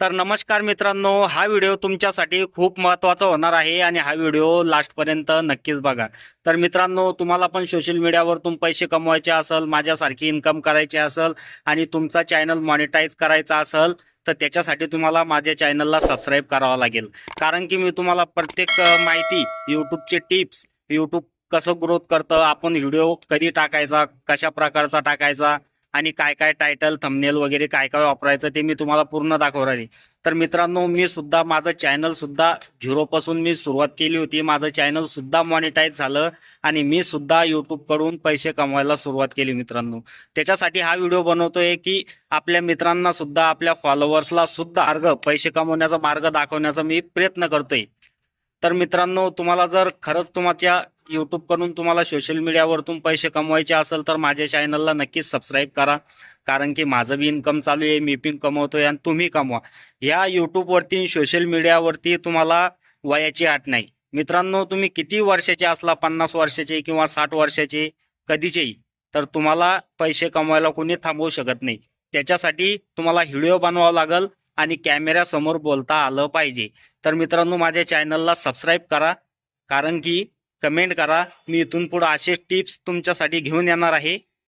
तर नमस्कार मित्रांनो हा व्हिडिओ तुमच्यासाठी खूप महत्त्वाचा होणार आहे आणि हा व्हिडिओ लास्टपर्यंत नक्कीच बघा. तर मित्रांनो तुम्हाला पण सोशल मीडियावरतून पैसे कमवायचे असेल माझ्यासारखी इन्कम करायची असेल आणि तुमचा चॅनल मॉनिटाईज करायचा असेल तर त्याच्यासाठी तुम्हाला माझ्या चॅनलला सबस्क्राईब करावं लागेल. कारण की मी तुम्हाला प्रत्येक माहिती यूट्यूबचे टिप्स यूट्यूब कसं ग्रोथ करतं आपण व्हिडिओ कधी टाकायचा कशा प्रकारचा टाकायचा आणि काय काय टायटल थंबनेल वगैरे काय काय वापरायचं ते मी तुम्हाला पूर्ण दाखवणार आहे. तर मित्रांनो मी सुद्धा माझं चॅनल सुद्धा झिरोपासून मी सुरुवात केली होती. माझं चॅनल सुद्धा मॉनिटाईज झालं आणि मी सुद्धा यूट्यूबकडून पैसे कमवायला सुरुवात केली मित्रांनो. त्याच्यासाठी हा व्हिडिओ बनवतोय की आपल्या मित्रांना सुद्धा आपल्या फॉलोअर्सला सुद्धा मार्ग पैसे कमवण्याचा मार्ग दाखवण्याचा मी प्रयत्न करतोय. तर मित्रांनो तुम्हाला जर खरंच तुमच्या यूट्यूबकडून तुम्हाला सोशल मीडियावरतून पैसे कमवायचे असेल तर माझ्या चॅनलला नक्कीच सबस्क्राईब करा. कारण की माझं बी इन्कम चालू आहे मी पण कमवतोय आणि तुम्ही कमवा. ह्या यूट्यूबवरती सोशल मीडियावरती तुम्हाला वयाची अट नाही. मित्रांनो तुम्ही किती वर्षाचे असला पन्नास वर्षाचे किंवा साठ वर्षाचे कधीचेही तर तुम्हाला पैसे कमवायला कोणी थांबवू शकत नाही. त्याच्यासाठी तुम्हाला व्हिडिओ बनवावा लागेल आणि कॅमेऱ्यासमोर बोलता आलं पाहिजे. तर मित्रांनो माझ्या चॅनलला सबस्क्राईब करा. कारण की कमेंट करा. मी इथून पुढे असे टिप्स तुमच्यासाठी घेऊन येणार आहे.